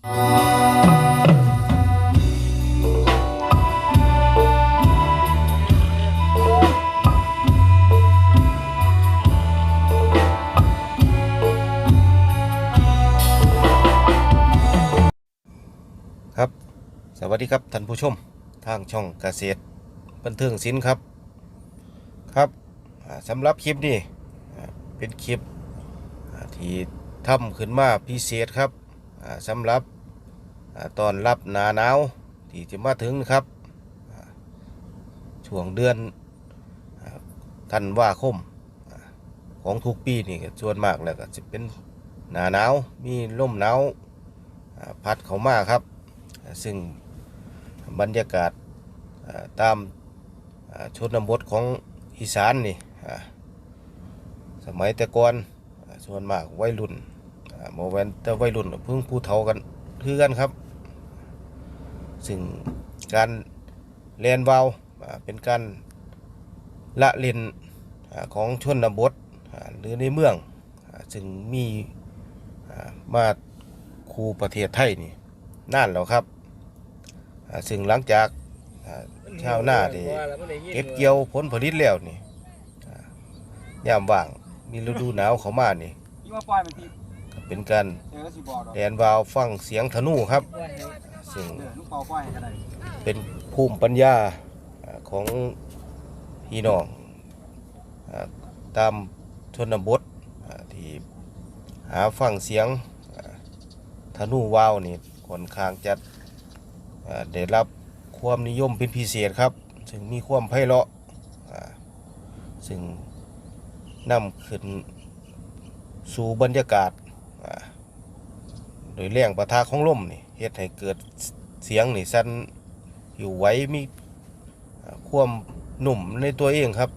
ครับสวัสดีครับท่านผู้ชมทางช่องเกษตรบันเทิงศิลป์ครับครับสำหรับคลิปนี้เป็นคลิปที่ทำขึ้นมาพิเศษครับ สำหรับตอนรับหนาหนาวที่จะมาถึงครับช่วงเดือนธันวาคมของทุกปีนี่ก็ส่วนมากแล้วก็จะเป็นหนาหนาวมีลมหนาวพัดเข้ามาครับ ซึ่งบรรยากาศตามชนบทของอีสานนี่สมัยแต่ก่อนส่วนมากวัยรุ่น โมเวนแต่วัยรุ่นเพิ่งผู้เฒ่ากันคือกันครับ ซึ่งการเรียนวาวเป็นการละเลนของชนบทหรือในเมือง ซึ่งมีมาคูประเทศไทยนี่นานแล้วครับ ซึ่งหลังจากชาวนาที่เก็บเกี่ยวผลผลิตแล้วนี่ยามว่างมีฤดูหนาวเข้ามานี่ เป็นการเดี๋ยวก็สิบอกดอกแดนวาวฟังเสียงธนูครับ ซึ่งเออลูกเป่าปล่อยให้กันได้เป็นภูมิปัญญาอ่าของพี่น้องอ่าตามชนบทอ่าที่หาฟังเสียงอ่าธนูวาวนี่ค่อนข้างจะอ่าได้รับความนิยมเป็นพิเศษครับ ซึ่งมีความไพเราะอ่าซึ่งนำขึ้นสู่บรรยากาศอ่าโด ยแรงประทะของลมนี่เฮ็ดให้เกิดเสียงนี่สั่นอยู่ไว้มีความหนุ่มในตัวเองครับ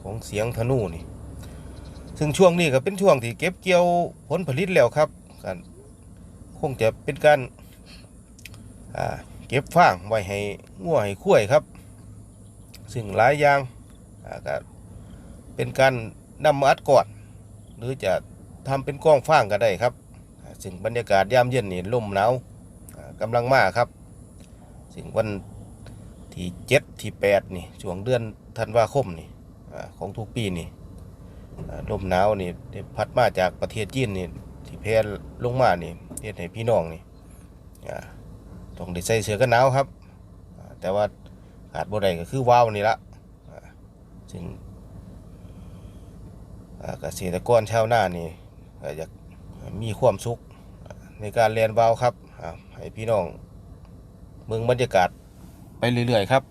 ของเสียงธนูนี่ซึ่งช่วงนี้ก็เป็นช่วงที่เก็บเกี่ยวผลผลิตแล้วครับกันคงจะเป็นการเก็บฟางไว้ให้งัวให้คุ้ยครับ ซึ่งหลายอย่างอ่าก็เป็นการนำมาอัดก่อน หรือจะทำเป็นกล้องฟางก็ได้ครับ อ่าซึ่งบรรยากาศยามเย็นนี่ลมหนาวกำลังมาครับซึ่งวันที่เจ็ดที่แปดนี่ช่วงเดือนธันวาคมนี่ของทุกปีนี่อ่าลมหนาวนี่ได้พัดมาจากประเทศจีนนี่ที่แพร่ลงมานี่เฮ็ดให้พี่น้องนี่ต้องได้ใส่เสื้อกันหนาวครับ แต่ว่าขาดบ่ได้ก็คือว้าวนี่ละอ่าซึ่งเกษตรกรชาวนานี่อยากมีความสุข ในการเรียนว้าวครับให้พี่น้องเมืองบรรยากาศไปเรื่อยๆครับ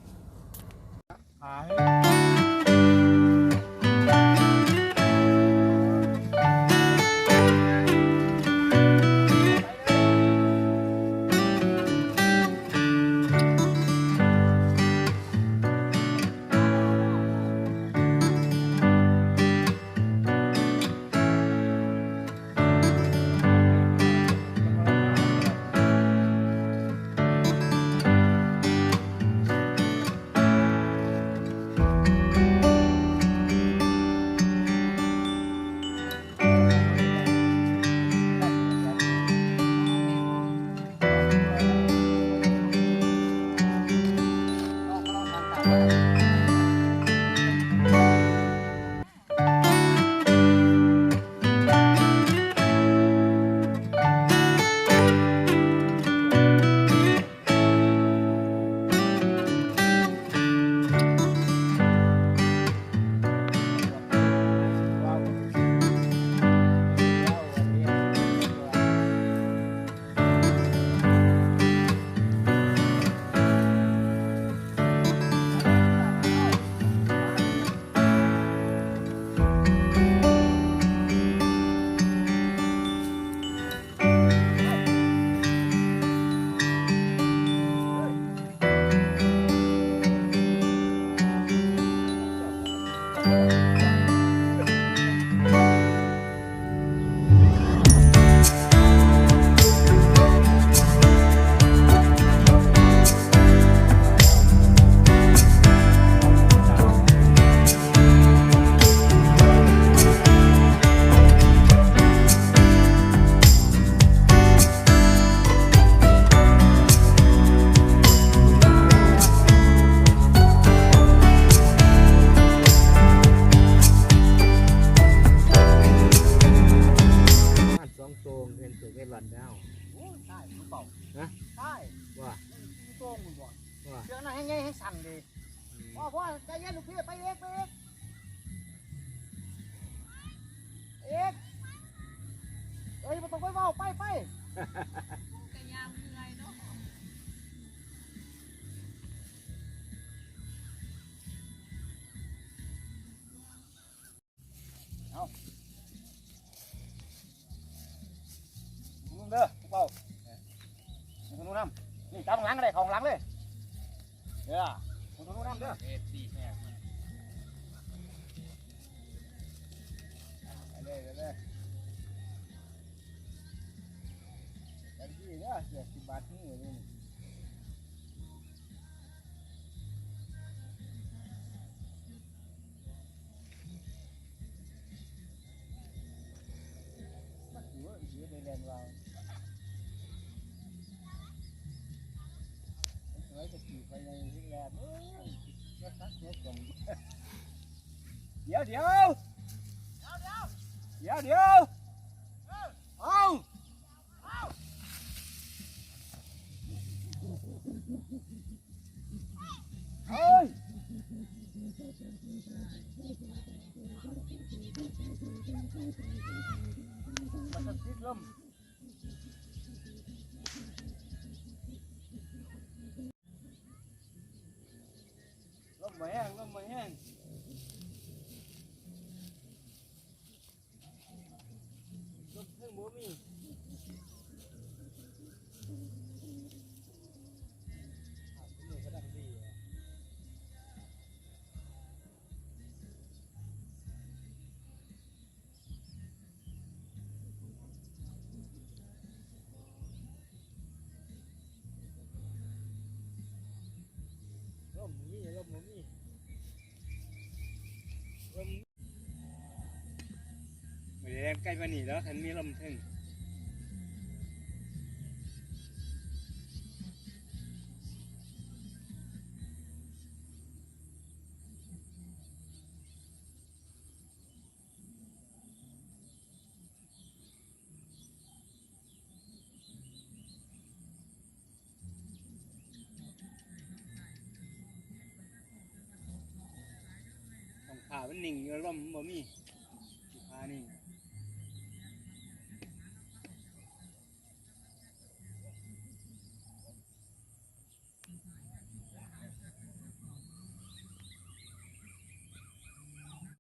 พ่อพ่อใจเย็นลูกพี่ไปเอกไปเอกเอกเอ้ยมาตรงไปเว้าไปไปกะยามเมื่อยเนาะมึง เอฟซีแทกมาไปเลยไปเลยกันที่เนี่ยเสียสิบบาทนี่เลย เดี๋ยวเดี๋ยวเดี๋ยวเดี๋ยวเอาเฮ้ยมันจะติดลม มมีลมบ่มีลมไม่ได้ใกล้ปานนี้แล้วฉันมีลมถึง ขามันนิ่งอยู่ลมบ่มีขานิ่ง